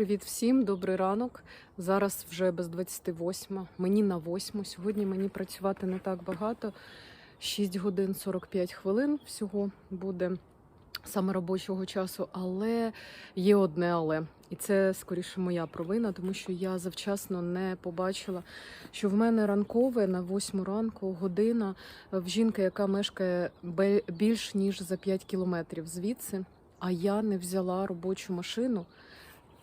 Привіт всім, добрий ранок. Зараз вже без 28, мені на 8. Сьогодні мені працювати не так багато. 6 годин 45 хвилин всього буде саме робочого часу, але є одне але. І це скоріше моя провина, тому що я завчасно не побачила, що в мене ранкове на 8 ранку година в жінки, яка мешкає більш ніж за 5 кілометрів звідси. А я не взяла робочу машину.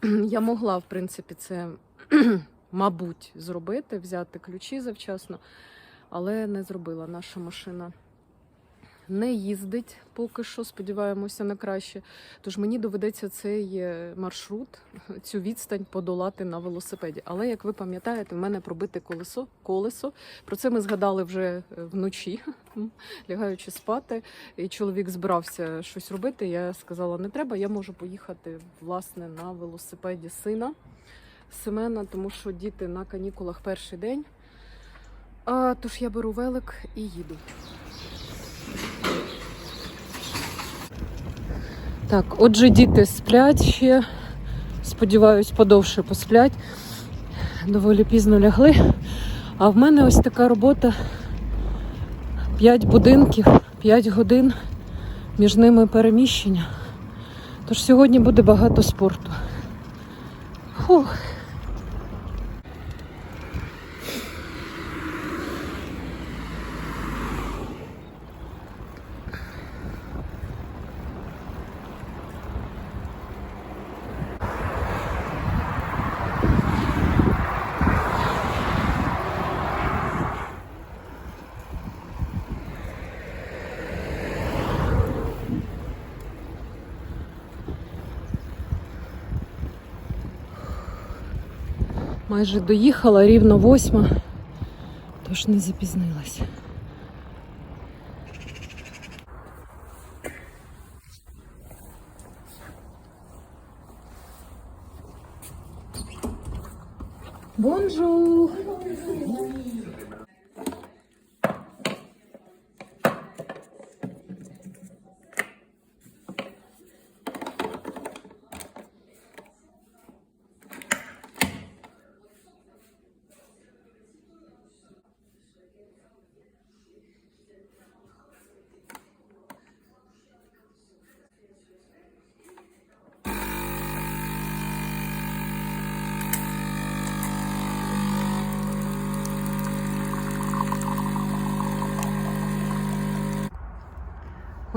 Я могла, в принципі, це, мабуть, зробити, взяти ключі завчасно, але не зробила. Наша машина не їздить поки що, сподіваємося на краще. Тож мені доведеться цей е, маршрут, цю відстань подолати на велосипеді. Але як ви пам'ятаєте, в мене пробите колесо. колесо. Про це ми згадали вже е, вночі, лягаючи спати. І чоловік збирався щось робити. Я сказала, не треба, я можу поїхати власне на велосипеді сина Семена, тому що діти на канікулах перший день. А, тож я беру велик і їду. Так, отже, діти сплять ще. Сподіваюсь, подовше посплять. Доволі пізно лягли. А в мене ось така робота. 5 будинків, 5 годин, між ними переміщення. Тож сьогодні буде багато спорту. Фух. Майже доїхала рівно восьма, тож не запізнилася. Бонжур!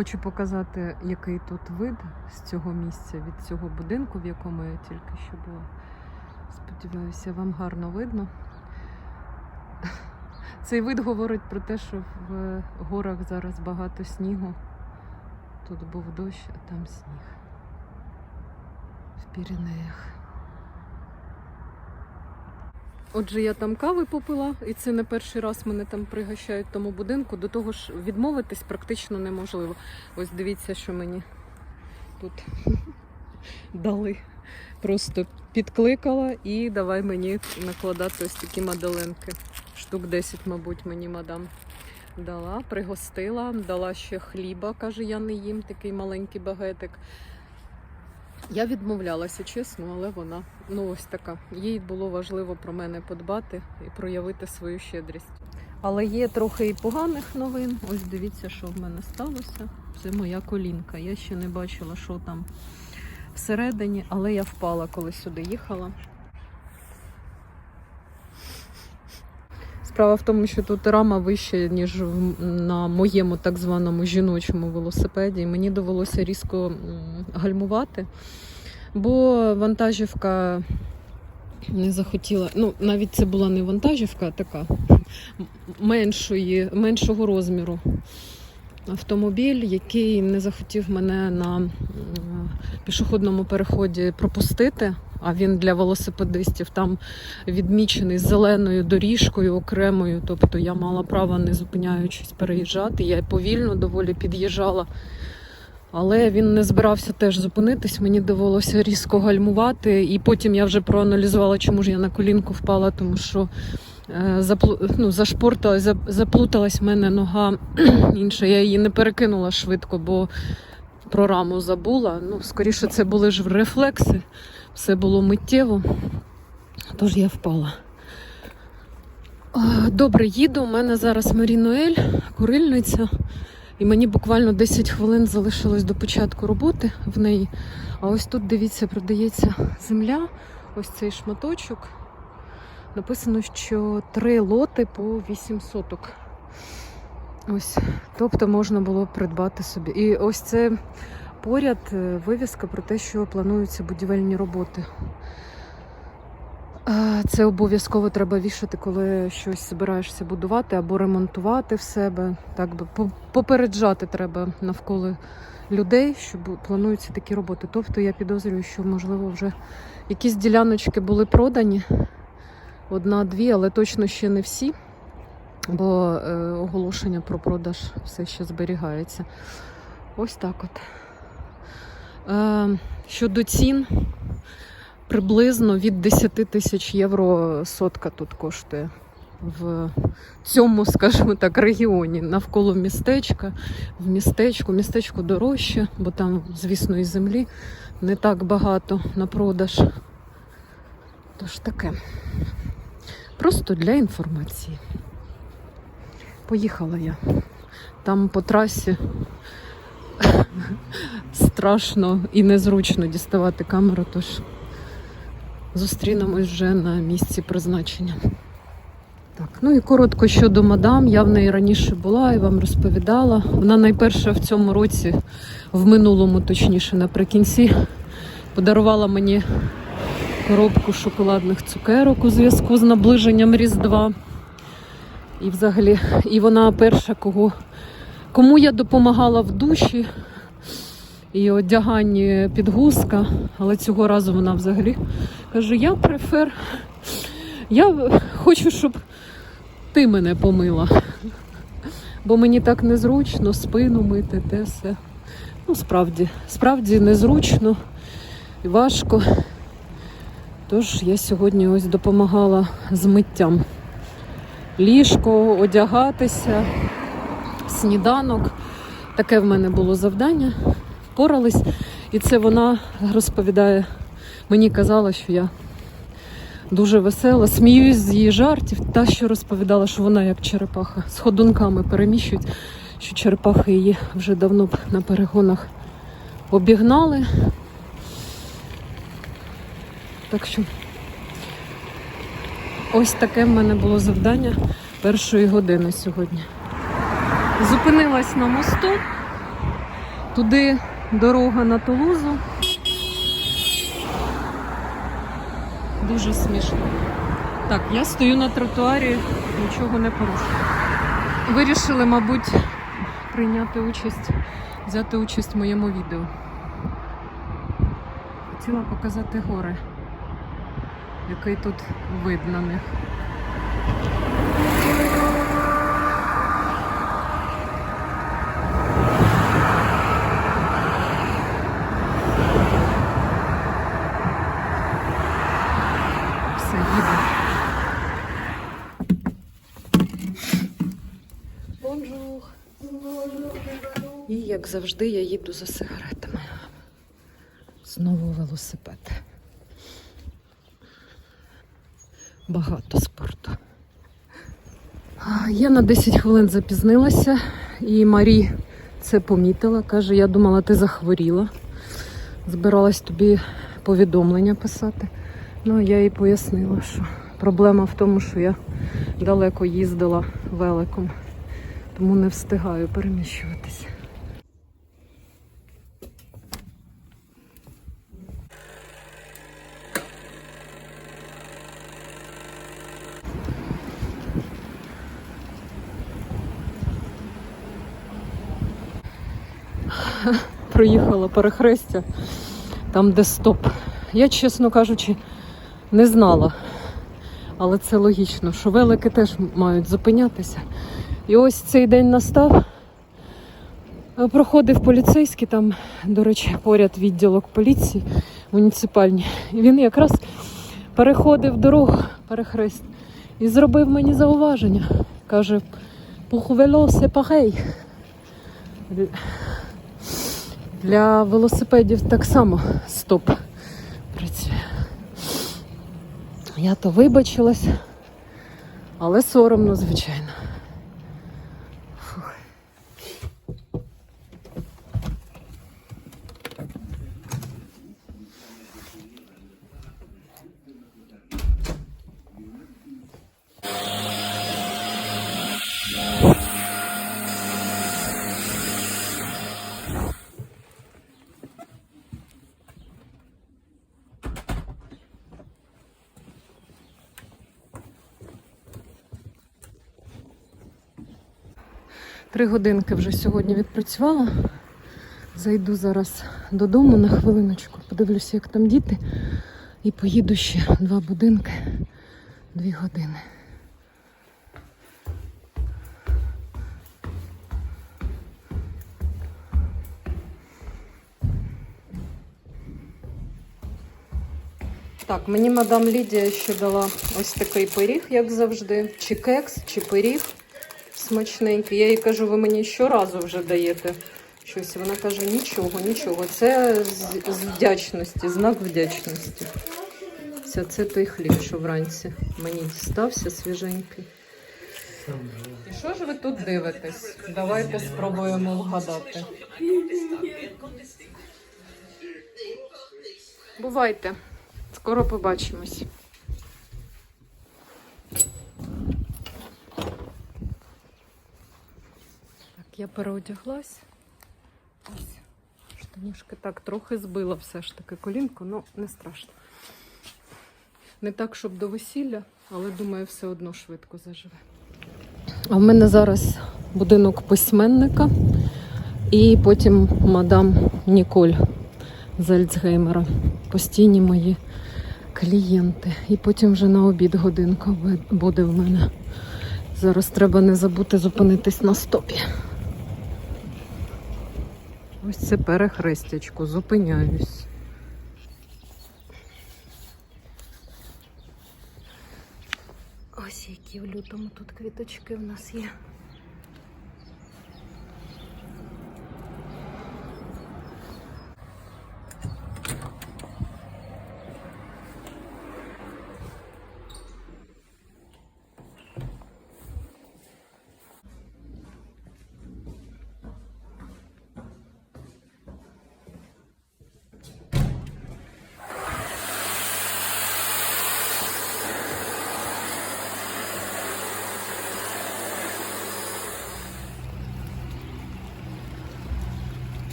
Хочу показати, який тут вид з цього місця, від цього будинку, в якому я тільки що була. Сподіваюся, вам гарно видно. Цей вид говорить про те, що в горах зараз багато снігу. Тут був дощ, а там сніг. В Піренеях. Отже, я там кави попила, і це не перший раз мене там пригощають тому будинку. До того ж, відмовитись практично неможливо. Ось дивіться, що мені тут дали. Просто підкликала і давай мені накладати ось такі маделинки. Штук 10, мабуть, мені мадам дала, пригостила, дала ще хліба, каже, я не їм, такий маленький багетик. Я відмовлялася, чесно, але вона ну ось така. Їй було важливо про мене подбати і проявити свою щедрість. Але є трохи і поганих новин. Ось дивіться, що в мене сталося. Це моя колінка. Я ще не бачила, що там всередині, але я впала, коли сюди їхала. Справа в тому, що тут рама вища, ніж на моєму так званому жіночому велосипеді. Мені довелося різко гальмувати, бо вантажівка не захотіла. Ну, навіть це була не вантажівка, а така меншої, меншого розміру. Автомобіль, який не захотів мене на пішохідному переході пропустити, а він для велосипедистів там відмічений зеленою доріжкою окремою. Тобто я мала право не зупиняючись переїжджати. Я повільно доволі під'їжджала. Але він не збирався теж зупинитись, мені довелося різко гальмувати, і потім я вже проаналізувала, чому ж я на колінку впала, тому що е, ну, зашпорталась, зап- заплуталась в мене нога інша. Я її не перекинула швидко, бо про раму забула. Ну, скоріше, це були ж рефлекси Все було миттєво, тож я впала. Добре, їду. У мене зараз Марінуель, курильниця. І мені буквально 10 хвилин залишилось до початку роботи в неї. А ось тут, дивіться, продається земля, ось цей шматочок. Написано, що три лоти по 8 соток. Ось, тобто можна було придбати собі. І ось це поряд е, вивіска про те, що плануються будівельні роботи. Це обов'язково треба вішати, коли щось збираєшся будувати або ремонтувати в себе. Так би попереджати треба навколо людей, що плануються такі роботи. Тобто я підозрюю, що можливо вже якісь діляночки були продані. Одна-дві, але точно ще не всі, бо е, оголошення про продаж все ще зберігається. Ось так от. Е, щодо цін, приблизно від 10 тисяч євро сотка тут коштує в цьому, скажімо так, регіоні, навколо містечка, в містечку. Містечко дорожче, бо там, звісно, і землі не так багато на продаж. Тож таке. Просто для інформації. Поїхала я. Там по трасі страшно і незручно діставати камеру, тож зустрінемось вже на місці призначення. Так, ну і коротко щодо мадам. Я в неї раніше була і вам розповідала. Вона найперша в цьому році, в минулому, точніше, наприкінці, подарувала мені коробку шоколадних цукерок у зв'язку з наближенням Різдва. І взагалі, і вона перша, кого, кому я допомагала в душі і одяганні підгузка, але цього разу вона взагалі каже: я префер, я хочу, щоб ти мене помила. Бо мені так незручно спину мити, те все. Ну, справді, справді незручно і важко. Тож я сьогодні ось допомагала з миттям. Ліжко, одягатися, сніданок. Таке в мене було завдання. Впорались. І це вона розповідає. Мені казала, що я дуже весела. Сміюсь з її жартів. Та, що розповідала, що вона як черепаха з ходунками переміщують, що черепахи її вже давно б на перегонах обігнали. Так що ось таке в мене було завдання першої години сьогодні. Зупинилась на мосту, туди дорога на Тулузу. Дуже смішно. Так, я стою на тротуарі, нічого не порушую. Вирішили, мабуть, прийняти участь, взяти участь в моєму відео. Хотіла показати гори, який тут вид на них. Все, їду. Бонжур. І як завжди я їду за сигаретами. Знову велосипед. Багато спорту. Я на 10 хвилин запізнилася, і Марі це помітила. Каже, я думала, ти захворіла. Збиралась тобі повідомлення писати. Ну, я їй пояснила, що проблема в тому, що я далеко їздила великом, тому не встигаю переміщуватися. Проїхала перехрестя, там, де стоп. Я, чесно кажучи, не знала. Але це логічно, що велики теж мають зупинятися. І ось цей день настав. Е, Проходив поліцейський, там, до речі, поряд відділок поліції муніципальні. І він якраз переходив дорогу, перехрест, і зробив мені зауваження. Каже, vélo, c'est pareil. Для велосипедів так само стоп працює. Я то вибачилась, але соромно, звичайно. Три годинки вже сьогодні відпрацювала. Зайду зараз додому на хвилиночку, подивлюся, як там діти, і поїду ще два будинки, дві години. Так, мені мадам Лідія ще дала ось такий пиріг, як завжди, чи кекс, чи пиріг смачненький. Я їй кажу, ви мені щоразу вже даєте щось. Вона каже, нічого, нічого. Це з, з вдячності, знак вдячності. Це, це той хліб, що вранці мені дістався свіженький. І що ж ви тут дивитесь? Давайте спробуємо вгадати. Бувайте. Скоро побачимось. Я переодяглась. Ось. Штанішки так трохи збила все ж таки колінку, ну не страшно. Не так, щоб до весілля, але думаю, все одно швидко заживе. А в мене зараз будинок письменника і потім мадам Ніколь з Альцгеймера. Постійні мої клієнти. І потім вже на обід годинка буде в мене. Зараз треба не забути зупинитись на стопі. Ось це перехрестячко, зупиняюсь. Ось які в лютому тут квіточки в нас є.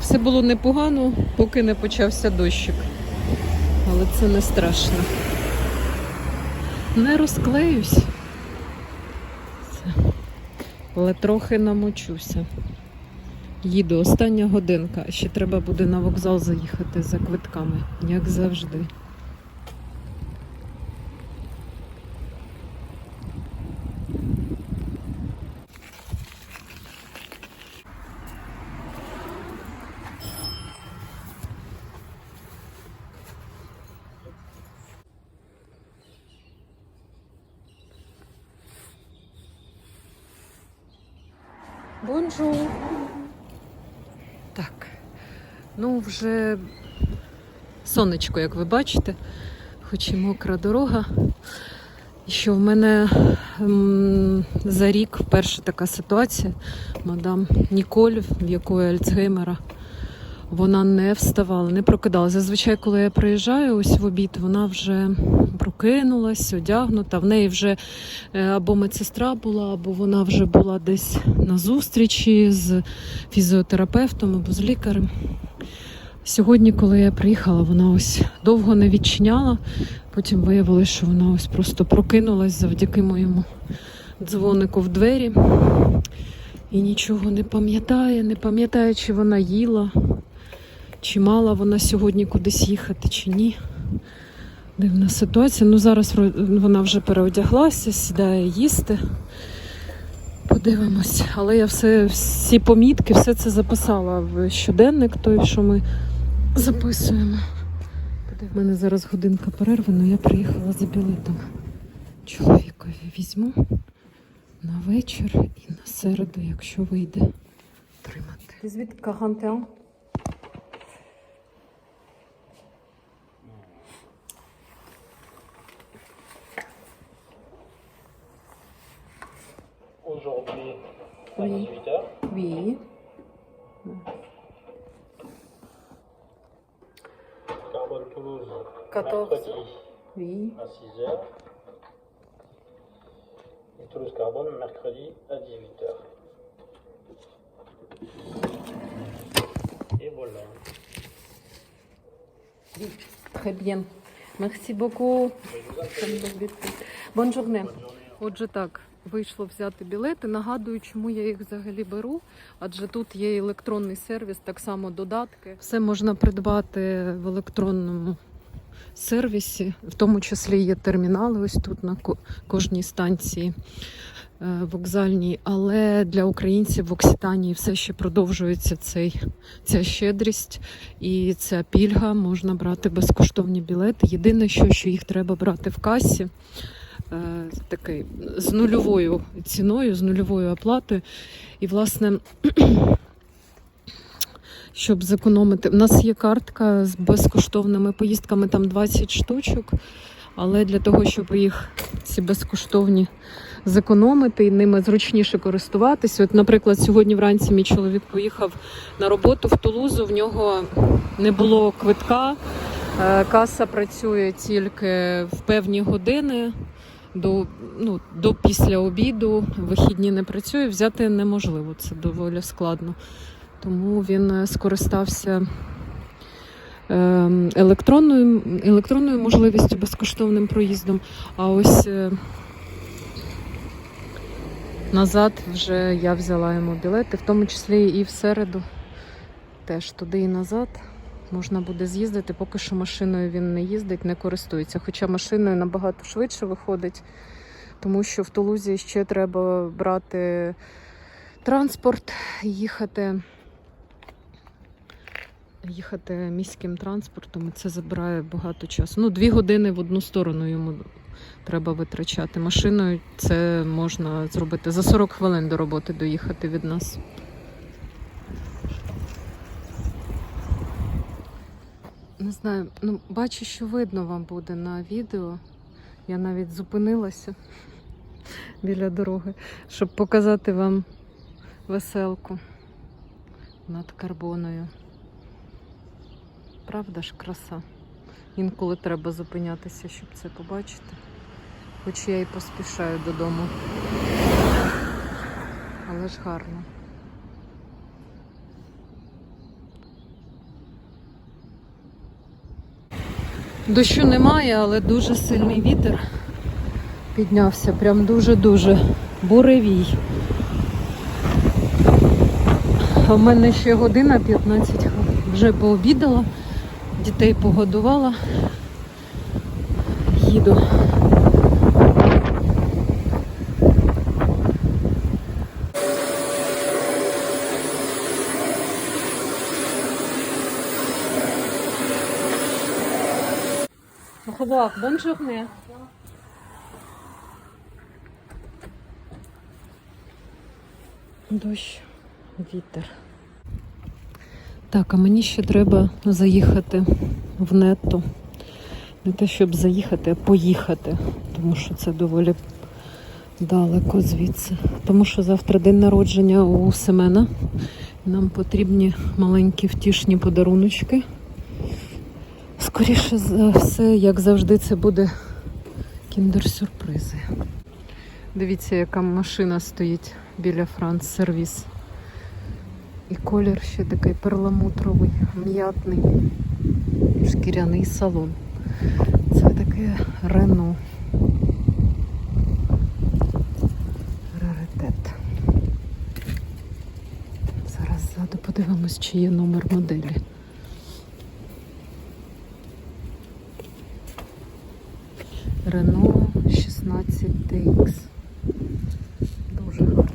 Все було непогано, поки не почався дощик. Але це не страшно. Не розклеюсь. Але трохи намочуся. Їду остання годинка. Ще треба буде на вокзал заїхати за квитками, як завжди. Бонжур. Так. Ну, вже сонечко, як ви бачите, хоч і мокра дорога. Що в мене м, за рік перша така ситуація, мадам Ніколь, в якої Альцгеймера, вона не вставала, не прокидалася. Зазвичай, коли я приїжджаю ось в обід, вона вже прокинулась, одягнута. В неї вже е, або медсестра була, або вона вже була десь на зустрічі з фізіотерапевтом або з лікарем. Сьогодні, коли я приїхала, вона ось довго не відчиняла. Потім виявилося, що вона ось просто прокинулась завдяки моєму дзвонику в двері. І нічого не пам'ятає, не пам'ятає, чи вона їла, чи мала вона сьогодні кудись їхати, чи ні. Дивна ситуація. Ну зараз вона вже переодяглася, сідає їсти. Подивимось. Але я все, всі помітки, все це записала в щоденник, той, що ми записуємо. У мене зараз годинка перерви, але я приїхала за білетом. Чоловікові візьму на вечір і на середу, якщо вийде тримати. Звідки Кагантеан? aujourd'hui à Oui. 18h. Oui. Carbone Toulouse 14. mercredi Oui. à 6h. Et Toulouse Carbone mercredi à 18h. Et voilà. Très bien. Merci beaucoup. Бонжурне. Отже, так, Вийшло взяти білети. Нагадую, чому я їх взагалі беру, адже тут є електронний сервіс, так само додатки. Все можна придбати в електронному сервісі, в тому числі є термінали ось тут на кожній станції е, вокзальній. Але для українців в Окситанії все ще продовжується цей, ця щедрість і ця пільга. Можна брати безкоштовні білети. Єдине, що, що їх треба брати в касі. Е, Такий з нульовою ціною, з нульовою оплатою. І, власне, щоб зекономити. У нас є картка з безкоштовними поїздками, там 20 штучок. Але для того, щоб їх ці безкоштовні зекономити і ними зручніше користуватися. От, наприклад, сьогодні вранці мій чоловік поїхав на роботу в Тулузу. В нього не було квитка. Е, Каса працює тільки в певні години. До, ну, до після обіду вихідні не працює, взяти неможливо, це доволі складно. Тому він е, скористався ем, електронною, електронною можливістю безкоштовним проїздом. А ось е, назад вже я взяла йому білети, в тому числі і в середу теж туди і назад. Можна буде з'їздити, поки що машиною він не їздить, не користується. Хоча машиною набагато швидше виходить, тому що в Тулузі ще треба брати транспорт, їхати, їхати міським транспортом. і Це забирає багато часу. Ну, дві години в одну сторону йому треба витрачати. Машиною це можна зробити за 40 хвилин до роботи доїхати від нас. Не знаю, ну бачу, що видно вам буде на відео. Я навіть зупинилася біля дороги, щоб показати вам веселку над карбоною. Правда ж, краса. Інколи треба зупинятися, щоб це побачити. Хоч я і поспішаю додому. Але ж гарно. Дощу немає, але дуже сильний вітер піднявся. Прям дуже-дуже буревій. А в мене ще година 15 хвилин. Вже пообідала, дітей погодувала. Їду. Bonne journée. Дощ, вітер. Так, а мені ще треба заїхати в нетто. Не те, щоб заїхати, а поїхати, тому що це доволі далеко звідси. Тому що завтра день народження у Семена. Нам потрібні маленькі втішні подаруночки. Скоріше за все, як завжди, це буде кіндер-сюрпризи. Дивіться, яка машина стоїть біля Франц сервіс. І колір ще такий перламутровий, м'ятний, шкіряний салон. Це таке Рено. Раритет. Зараз ззаду подивимось, чи є номер моделі. Рено 16TX. Дуже гарно.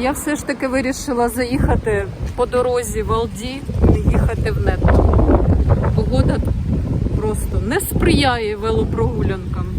Я все ж таки вирішила заїхати по дорозі в Алді, не їхати в нетто. Погода просто не сприяє велопрогулянкам.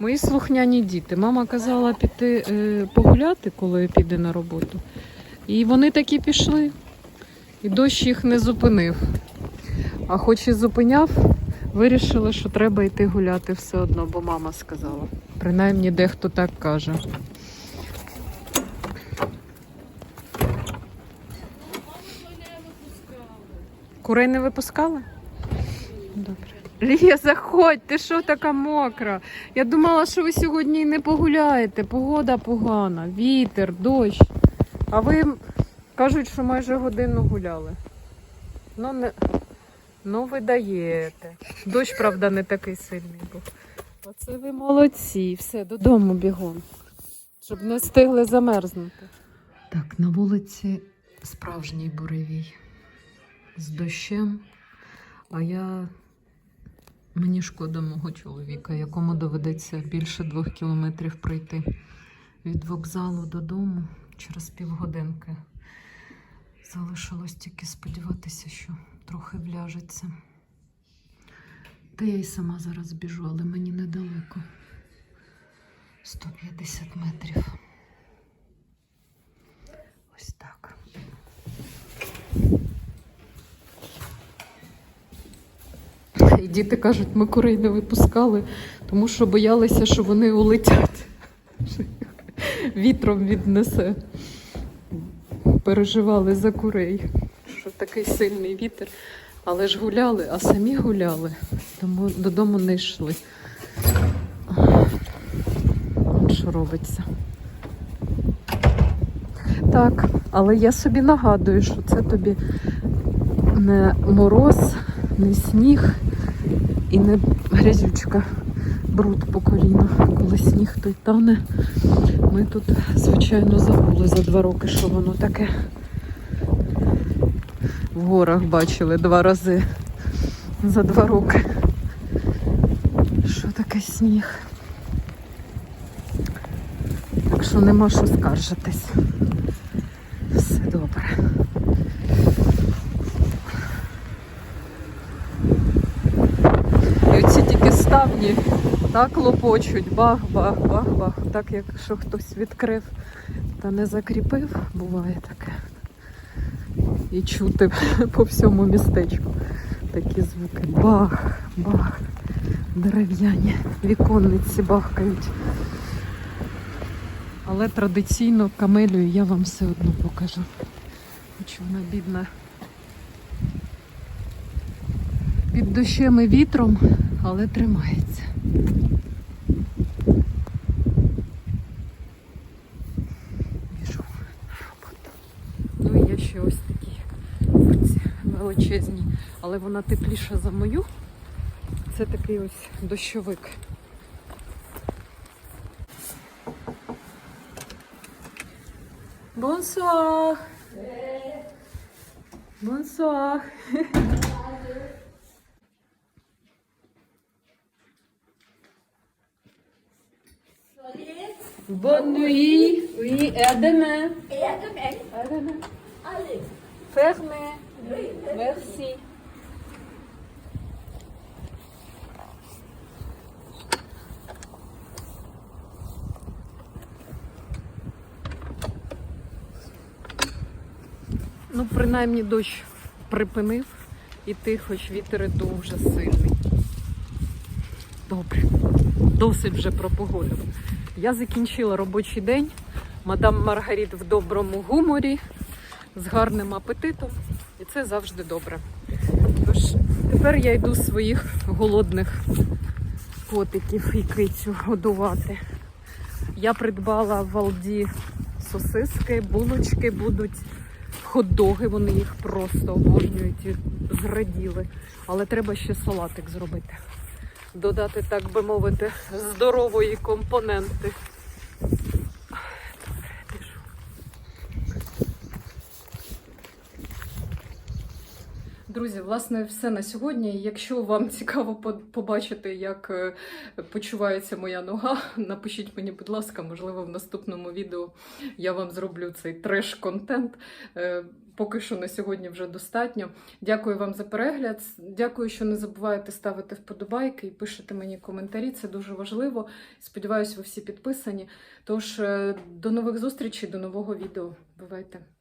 Мої слухняні діти. Мама казала піти е, погуляти, коли піде на роботу. І вони таки пішли. І дощ їх не зупинив. А хоч і зупиняв, вирішили, що треба йти гуляти все одно, бо мама сказала. Принаймні дехто так каже. Курей не випускали? Добре. Лія, заходь, ти що така мокра? Я думала, що ви сьогодні не погуляєте. Погода погана, вітер, дощ. А ви кажуть, що майже годину гуляли. Ну, не... ну ви даєте. Дощ, правда, не такий сильний був. Оце ви молодці. Все, додому бігом. Щоб не встигли замерзнути. Так, на вулиці справжній буревій. З дощем. А я Мені шкода мого чоловіка, якому доведеться більше двох кілометрів пройти від вокзалу додому через півгодинки. Залишилось тільки сподіватися, що трохи вляжеться. Та я й сама зараз біжу, але мені недалеко. 150 метрів. Ось так. І діти кажуть, ми курей не випускали, тому що боялися, що вони улетять. Вітром віднесе. Переживали за курей, що такий сильний вітер. Але ж гуляли, а самі гуляли, тому додому не йшли. От що робиться. Так, але я собі нагадую, що це тобі не мороз, не сніг і не грязючка, бруд по коліна. Коли сніг той тане, ми тут, звичайно, забули за два роки, що воно таке. В горах бачили два рази за два роки. Що таке сніг? Так що нема що скаржитись. Все добре. І оці ставні так лопочуть, бах, бах, бах, бах. Так як що хтось відкрив та не закріпив, буває таке. І чути по всьому містечку такі звуки. Бах, бах, дерев'яні, віконниці бахкають. Але традиційно камелію я вам все одно покажу. Хоч вона бідна. Під дощем і вітром, але тримається. Біжу. Ну і є ще ось такі курці величезні, але вона тепліша за мою. Це такий ось дощовик. Bonsoir. Bonsoir. Bonne nuit. Oui, et à demain. Et à demain. À demain. Allez. Fermé. Oui, Merci. Ну, принаймні дощ припинив іти, хоч вітер і дуже сильний. Добре, досить вже про погоду. Я закінчила робочий день. Мадам Маргарит в доброму гуморі, з гарним апетитом, і це завжди добре. Тож тепер я йду своїх голодних котиків і кицю годувати. Я придбала в Алді сосиски, булочки будуть, хот-доги, вони їх просто обожнюють і зраділи. Але треба ще салатик зробити. Додати, так би мовити, здорової компоненти. Друзі, власне, все на сьогодні. Якщо вам цікаво побачити, як е, почувається моя нога, напишіть мені, будь ласка, можливо, в наступному відео я вам зроблю цей треш-контент. Поки що на сьогодні вже достатньо. Дякую вам за перегляд. Дякую, що не забуваєте ставити вподобайки і пишете мені коментарі. Це дуже важливо. Сподіваюсь, ви всі підписані. Тож е, до нових зустрічей, до нового відео. Бувайте!